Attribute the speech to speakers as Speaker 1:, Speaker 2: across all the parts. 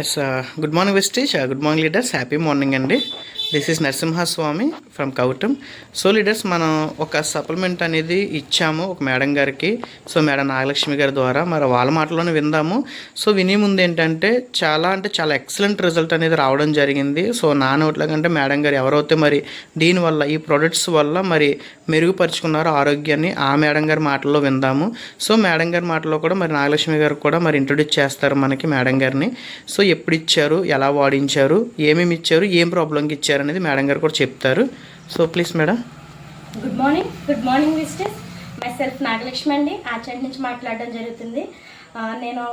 Speaker 1: Yes good morning Vestige good morning leaders happy morning అండి. This is Narasimhaswamy from Koutam so leaders మనం ఒక supplement అనేది ఇచ్చాము ఒక మేడం గారికి. సో మేడం నాగలక్ష్మి గారి ద్వారా. మరి వాళ్ళ మాటలోనే విందాము. సో వినే ముందు ఏంటంటే చాలా అంటే చాలా ఎక్సలెంట్ రిజల్ట్ అనేది రావడం జరిగింది. సో నా నోట్ల కంటే మేడం గారు ఎవరైతే మరి దీనివల్ల ఈ ప్రొడక్ట్స్ వల్ల మరి మెరుగుపరుచుకున్నారు ఆరోగ్యాన్ని. ఆ మేడం గారి మాటల్లో విందాము. సో మేడం గారి మాటలో కూడా మరి నాగలక్ష్మి గారు కూడా మరి ఇంట్రొడ్యూస్ చేస్తారు మనకి మేడం గారిని. సో ఎప్పుడు ఇచ్చారు ఎలా వాడించారు? ఏమేమి ఇచ్చారు? ఏం ప్రాబ్లంకి ఇచ్చారు అనేది మేడం గారు కూడా చెప్తారు. So please madam.
Speaker 2: Good morning good morning visitors myself Nagalakshmi అండి. ఆచార్య నుంచి మాట్లాడడం జరుగుతుంది. నేను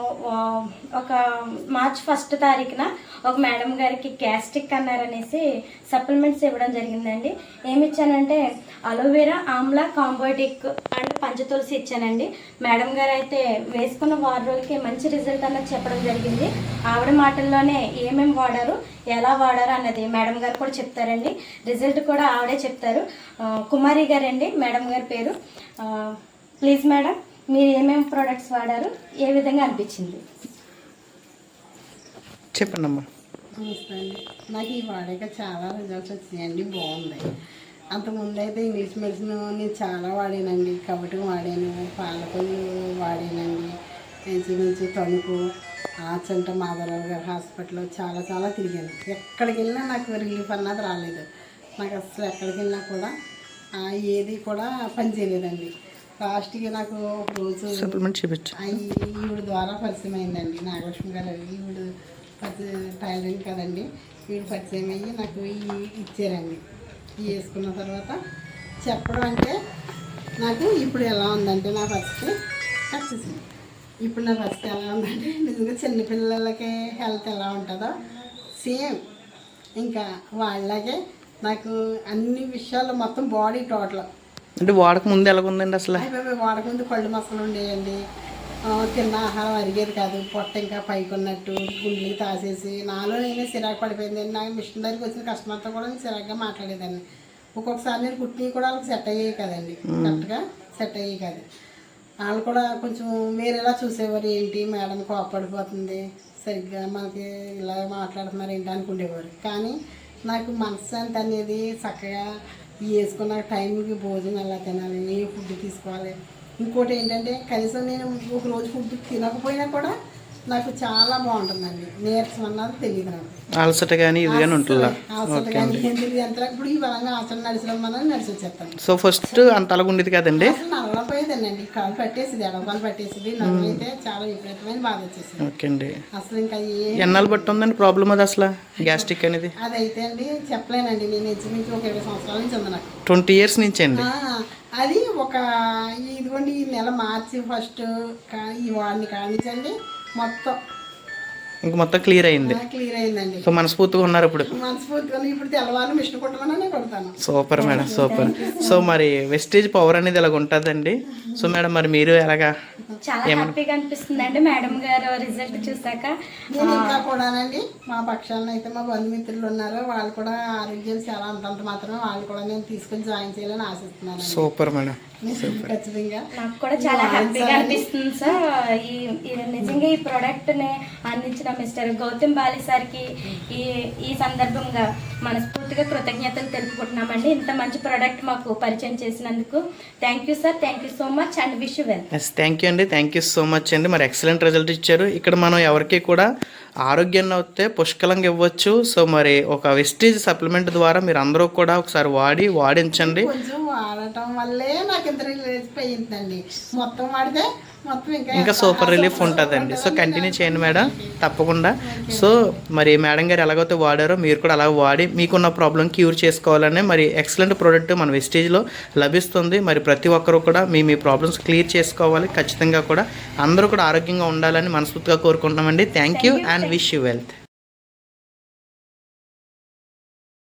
Speaker 2: ఒక మార్చ్ ఫస్ట్ తారీఖున ఒక మేడం గారికి గ్యాస్ట్రిక్ అన్నారనేసి సప్లిమెంట్స్ ఇవ్వడం జరిగిందండి. ఏమి ఇచ్చానంటే అలోవెరా ఆమ్లా కాంబోటిక్ అండ్ పంచతులసి ఇచ్చానండి. మేడం గారు అయితే వేసుకున్న వారం రోజులకి మంచి రిజల్ట్ అన్నది చెప్పడం జరిగింది. ఆవిడ మాటల్లోనే ఏమేమి వాడారు ఎలా వాడారు అన్నది మేడం గారు కూడా చెప్తారండి. రిజల్ట్ కూడా ఆవిడే చెప్తారు. కుమారి గారండి మేడం గారి పేరు. Please madam. మీరు ఏమేమి ప్రోడక్ట్స్ వాడారు? ఏ విధంగా అనిపించింది?
Speaker 1: చెప్పండి అమ్మా
Speaker 3: నమస్తే అండి. నాకు ఈ వాడాక చాలా రిజల్ట్స్ వచ్చినాయండి బాగుంది. అంతకుముందు అయితే ఇంగ్లీష్ మెడిసిన్ నేను చాలా వాడానండి. కబటి వాడాను పాలకొల్లు వాడానండి. ఇంచుమించు తణుకు ఆచంట మాధవరావు గారి హాస్పిటల్లో చాలా చాలా తిరిగాను. ఎక్కడికి వెళ్ళినా నాకు రిలీఫ్ అన్నది రాలేదు. నాకు అసలు ఎక్కడికి వెళ్ళినా కూడా ఆ, ఏది కూడా పనిచేయలేదండి లాస్ట్కి నాకు రోజు
Speaker 1: సప్లిమెంట్ చూపించు.
Speaker 3: ఈవిడ ద్వారా పరిచయం అయిందండి. నాగలక్ష్మి గారు ఈవిడ టైలరింగ్ కదండి. ఈవిడ పరిచయం అయ్యి నాకు ఇచ్చారండి. ఇవి వేసుకున్న తర్వాత చెప్పడం అంటే నాకు ఇప్పుడు ఎలా ఉందంటే నా పరిస్థితి వచ్చేసింది ఇప్పుడు నా పరిస్థితి ఎలా ఉందంటే నిజంగా చిన్నపిల్లలకి హెల్త్ ఎలా ఉంటుందో సేమ్. ఇంకా వాళ్ళలాగే నాకు అన్ని విషయాలు మొత్తం బాడీ టోటల్.
Speaker 1: అంటే వాడక ముందు ఎలాగుందండి అసలు?
Speaker 3: అయిపోయి వాడకముందు కళ్ళు మసలు ఉండేయండి. తిన్న ఆహారం అరిగేది కాదు. పొట్ట ఇంకా పైకి ఉన్నట్టు గుండెలు తాసేసి నాలో నేనే సిరాకు పడిపోయింది. నాకు మిషన్ దగ్గరికి వచ్చిన కస్టమర్తో కూడా నేను సిరాగ్గా మాట్లాడేదాన్ని. ఒక్కొక్కసారి నేను కుట్టినవి కూడా వాళ్ళకి సెట్ అయ్యేవి కదండి. కరెక్ట్గా సెట్ అయ్యేవి కాదు. వాళ్ళు కూడా కొంచెం వేరేలా చూసేవారు ఏంటి? మేడం కోపడిపోతుంది సరిగ్గా మనకి ఇలా మాట్లాడుతున్నారు ఏంటి అనుకునేవారు కానీ నాకు మనశ్శాంతి అనేది చక్కగా వేసుకున్న టైంకి భోజనం ఎలా తినాలి ఏ ఫుడ్ తీసుకోవాలి. ఇంకోటి ఏంటంటే కనీసం నేను ఒక రోజు ఫుడ్ తినకపోయినా కూడా నాకు చాలా బాగుంటుందండి. నీరసం అన్నది తెలియదు నాకు.
Speaker 1: అలసట కానీ ఇది కానీ ఉంటుందా?
Speaker 3: ఏం తెలియదు ఎంత ఇప్పుడు ఈ బలంగా ఆచరణ నడిచిరమ్మని నడిచి వచ్చేస్తాను
Speaker 1: సో ఫస్ట్ అంత అలాగ ఉండేది కదండి
Speaker 3: నల్లపోయేదండి కాలు పట్టేసింది ఎడవకాలు పట్టేసింది నవ్వులైతే చాలా విపరీతమైన బాధ వచ్చేసింది.
Speaker 1: ఓకే అండి.
Speaker 3: అసలు ఇంకా
Speaker 1: ఎన్నాళ్ళు బట్టి ఉందండి ప్రాబ్లం అది అసలు? గ్యాస్ట్రిక్ అనేది?
Speaker 3: అదైతే అండి చెప్పలేనండి. నేను ఇంచుమించు ఒక ఇరవై సంవత్సరాల నుంచి ఉంది నాకు.
Speaker 1: ట్వంటీ ఇయర్స్ నుంచి అండి?
Speaker 3: అది ఒక ఇదిగోండి ఈ నెల మార్చి ఫస్ట్ ఈ వాడిని కానించండి. మొత్తం
Speaker 1: ఇంక మొత్తం క్లియర్ అయింది.
Speaker 3: క్లియర్ అయిందండి.
Speaker 1: సో మనస్ఫూర్తిగా ఉన్నారు ఇప్పుడు.
Speaker 3: మనస్ఫూర్తిగా ఇప్పుడు తెల్లవారు మిషన్ కుట్టమనే కొడతాను.
Speaker 1: Super madam super. సో మరి వెస్టేజ్ పవర్ అనేది ఇలాగ ఉంటుందండి. సో మేడం మరి మీరు ఎలాగా
Speaker 2: చాలా హ్యాపీగా అనిపిస్తుంది అండి మేడం గారు రిజల్ట్ చూసాక.
Speaker 3: నేను ఇంకా కూడానండి మా పక్షాన అయితే మా బంధుమిత్రులు ఉన్నారు. వాళ్ళు కూడా ఆరోగ్యం చాలా అంతంత మాత్రమే. వాళ్ళు కూడా నేను తీసుకొని జాయిన్ చేయాలని ఆశిస్తున్నాను
Speaker 1: సూపర్ మేడం
Speaker 3: ఖచ్చితంగా.
Speaker 2: నాకు కూడా చాలా హ్యాపీగా అనిపిస్తుంది సార్. ఈ ఈ నిజంగా ఈ ప్రోడక్ట్ని అందించిన మిస్టర్ గౌతమ్ బాలి సార్కి ఈ ఈ సందర్భంగా మనస్ఫూర్తిగా కృతజ్ఞతలు తెలుపుకుంటున్నామండి. ఇంత మంచి ప్రోడక్ట్ మాకు పరిచయం చేసినందుకు thank you sir thank you so much and wish well
Speaker 1: yes thank you అండి. థ్యాంక్ యూ సో మచ్ అండి. మరి ఎక్సలెంట్ రిజల్ట్ ఇచ్చారు. ఇక్కడ మనం ఎవరికి కూడా ఆరోగ్యాన్ని అవుతే పుష్కలంగా ఇవ్వచ్చు. సో మరి ఒక వెస్టేజ్ సప్లిమెంట్ ద్వారా మీరు అందరూ కూడా ఒకసారి వాడి వాడించండి.
Speaker 3: వాడటం వల్లే నాకు ఇంత రిలీఫ్ అయ్యిందండి. మొత్తం వాడితే ఇంకా
Speaker 1: ఇంకా సూపర్ రిలీఫ్ ఉంటుందండి. సో కంటిన్యూ చేయండి మేడం. తప్పకుండా. సో మరి మేడం గారు ఎలాగైతే వాడారో మీరు కూడా అలా వాడి మీకున్న ప్రాబ్లం క్యూర్ చేసుకోవాలనే మరి ఎక్సలెంట్ ప్రోడక్ట్ మన వెస్టేజ్లో లభిస్తుంది. మరి ప్రతి ఒక్కరూ కూడా మీ మీ ప్రాబ్లమ్స్ క్లియర్ చేసుకోవాలి. ఖచ్చితంగా కూడా అందరూ కూడా ఆరోగ్యంగా ఉండాలని మనస్ఫూర్తిగా కోరుకుంటున్నామండి. Thank you. And wish you wealth